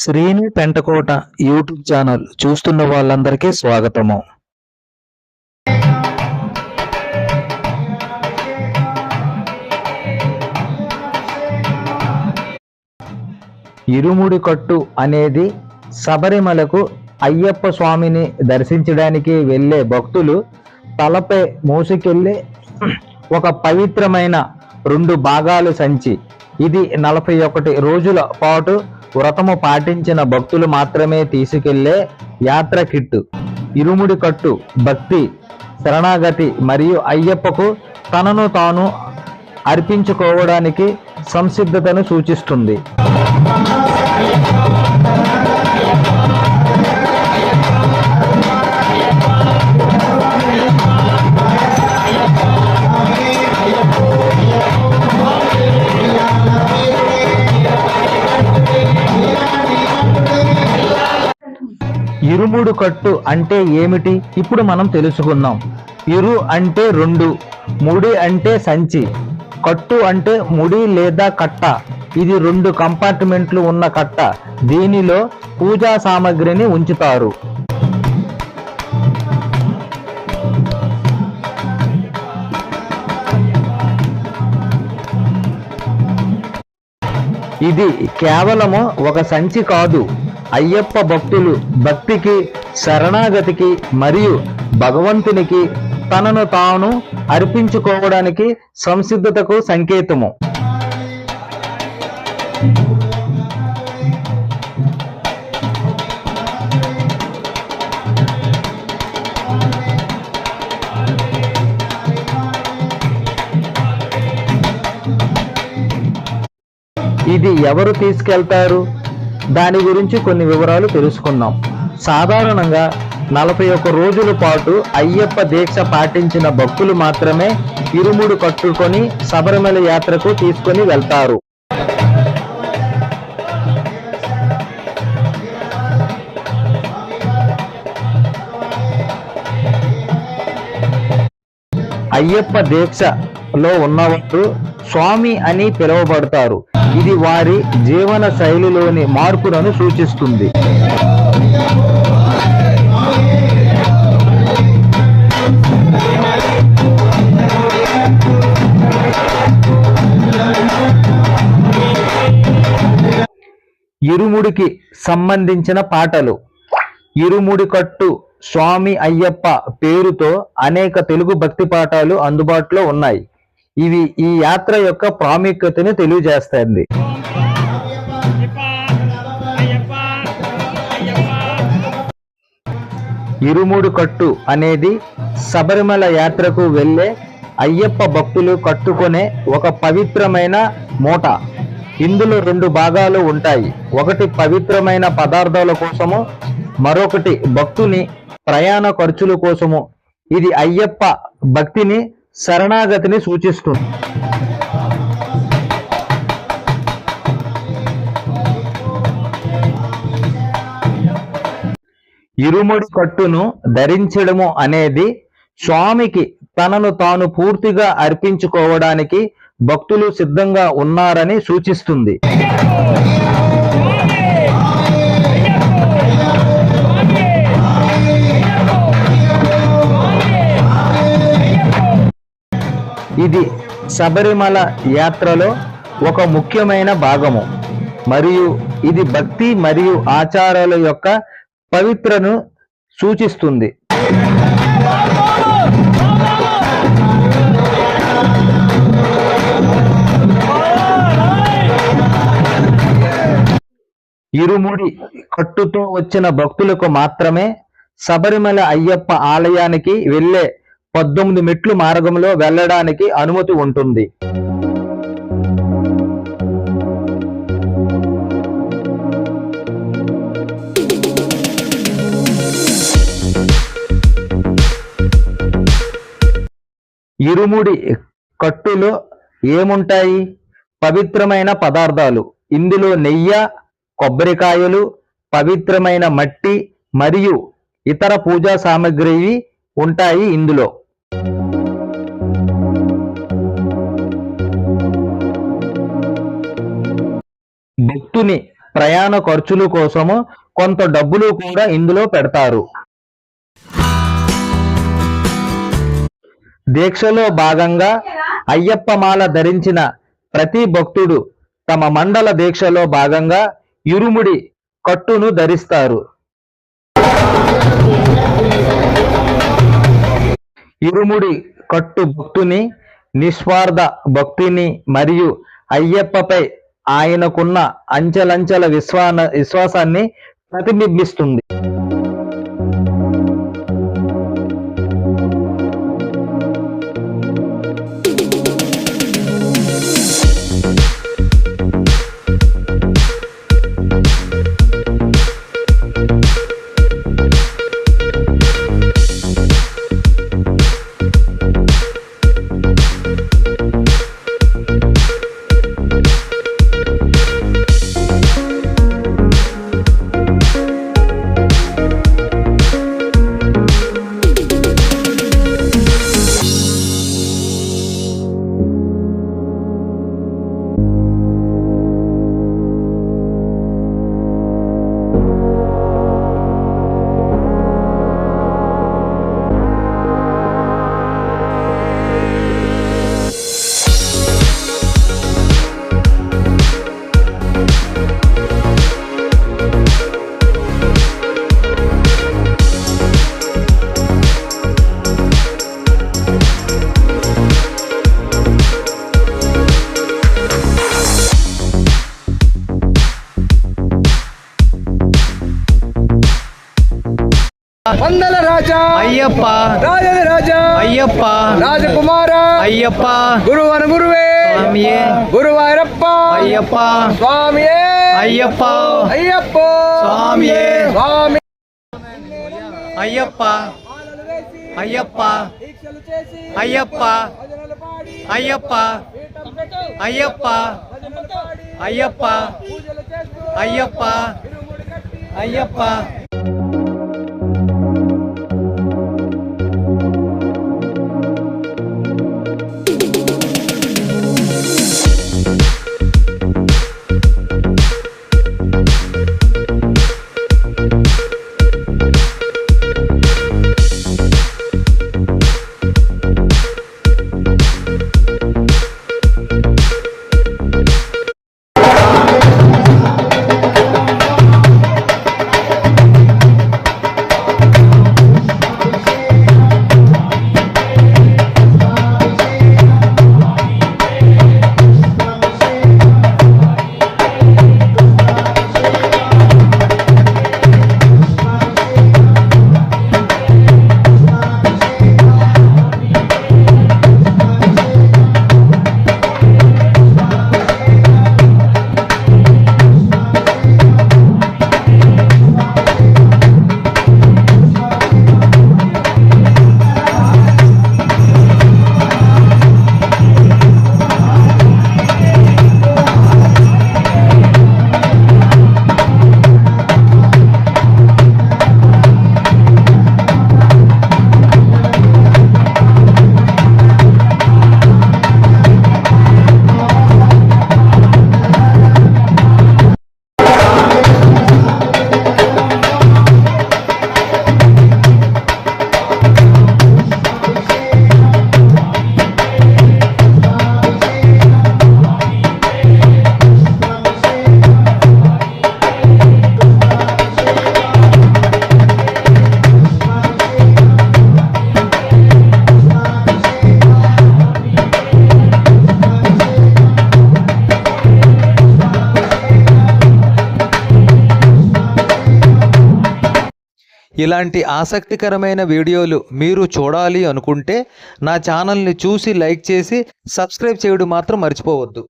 Srinu Pentakota YouTube channel చూస్తున్న వాళ్ళందరికీ స్వాగతము. ఇరుముడి కట్టు అనేది శబరిమలకు అయ్యప్ప స్వామిని దర్శించడానికి వెళ్ళే భక్తులు తలపై మోసుకెళ్ళి ఒక పవిత్రమైన రెండు భాగాలు సంచి. ఇది నలభై ఒకటి రోజుల పాటు వ్రతము పాటించిన భక్తులు మాత్రమే తీసుకెళ్ళే యాత్ర కిట్టు. ఇరుముడి కట్టు భక్తి శరణాగతి మరియు అయ్యప్పకు తనను తాను అర్పించుకోవడానికి సంసిద్ధతను సూచిస్తుంది. ఇరుముడు కట్టు అంటే ఏమిటి? ఇప్పుడు మనం తెలుసుకుందాం. ఇరు అంటే రెండు ముడి అంటే సంచి కట్టు అంటే ముడి లేదా కట్ట. ఇది రెండు కంపార్ట్మెంట్లు ఉన్న కట్ట. దీనిలో పూజా సామాగ్రిని ఉంచుతారు. ఇది కేవలము ఒక సంచి కాదు. అయ్యప్ప భక్తులు భక్తికి శరణాగతికి మరియు భగవంతునికి తనను తాను అర్పించుకోవడానికి సంసిద్ధతకు సంకేతము. ఇది ఎవరు తీసుకెళ్తారు? దాని గురించి కొన్ని వివరాలు తెలుసుకుందాం. సాధారణంగా నలభై ఒక్క రోజుల పాటు అయ్యప్ప దీక్ష పాటించిన భక్తులు మాత్రమే ఇరుముడు కట్టుకొని శబరిమల యాత్రకు తీసుకొని వెళ్తారు. అయ్యప్ప దీక్షలో ఉన్నవారు స్వామి అని పిలువబడతారు. ఇది వారి జీవన శైలిలోని మార్పులను సూచిస్తుంది. ఇరుముడికి సంబంధించిన పాటలు. ఇరుముడి కట్టు స్వామి అయ్యప్ప పేరుతో అనేక తెలుగు భక్తి పాఠాలు అందుబాటులో ఉన్నాయి. ఇవి ఈ యాత్ర యొక్క ప్రాముఖ్యతను తెలియజేస్తుంది. ఇరుముడు కట్టు అనేది శబరిమల యాత్రకు వెళ్ళే అయ్యప్ప భక్తులు కట్టుకునే ఒక పవిత్రమైన మూట. ఇందులో రెండు భాగాలు ఉంటాయి. ఒకటి పవిత్రమైన పదార్థాల కోసము మరొకటి భక్తుని ప్రయాణ ఖర్చుల కోసము. ఇది అయ్యప్ప భక్తిని శరణాగతిని సూచిస్తుంది. ఇరుముడి కట్టును ధరించడము అనేది స్వామికి తనను తాను పూర్తిగా అర్పించుకోవడానికి భక్తులు సిద్ధంగా ఉన్నారని సూచిస్తుంది. ఇది శబరిమల యాత్రలో ఒక ముఖ్యమైన భాగము. మరియు ఇది భక్తి మరియు ఆచారాల యొక్క పవిత్రను సూచిస్తుంది. ఇరుముడి కట్టుతో వచ్చిన భక్తులకు మాత్రమే శబరిమల అయ్యప్ప ఆలయానికి వెళ్ళే పద్దెనిమిది మెట్లు మార్గంలో వెళ్ళడానికి అనుమతి ఉంటుంది. ఇరుముడి కట్టులో ఏముంటాయి? పవిత్రమైన పదార్థాలు. ఇందులో నెయ్యి కొబ్బరికాయలు పవిత్రమైన మట్టి మరియు ఇతర పూజా సామాగ్రి ఉంటాయి ఇందులో. భక్తుని ప్రయాణ ఖర్చుల కోసము కొంత డబ్బులు కూడా ఇందులో పెడతారు. దీక్షలో భాగంగా అయ్యప్ప మాల ధరించిన ప్రతి భక్తుడు తమ మండల దీక్షలో భాగంగా ఇరుముడి కట్టును ధరిస్తారు. ఇరుముడి కట్టు భక్తుని నిస్వార్థ భక్తిని మరియు అయ్యప్పపై ఆయనకున్న అంచెలంచెల విశ్వాన విశ్వాసాన్ని ప్రతిబింబిస్తుంది. వందల రాజా అయ్యప్ప రాజది రాజా అయ్యప్ప రాజకుమార అయ్యప్ప గురువన గురువే స్వామియే గురువారప్ప అయ్యప్ప స్వామియే అయ్యప్ప అయ్యప్ప స్వామియే స్వామి అయ్యప్ప అయ్యప్ప దీక్షలు చేసి అయ్యప్ప భజనలు పాడి అయ్యప్ప ఇలాంటి ఆసక్తికరమైన వీడియోలు మీరు చూడాలి అనుకుంటే నా ఛానల్ని చూసి లైక్ చేసి సబ్స్క్రైబ్ చేయడం మాత్రం మర్చిపోవద్దు.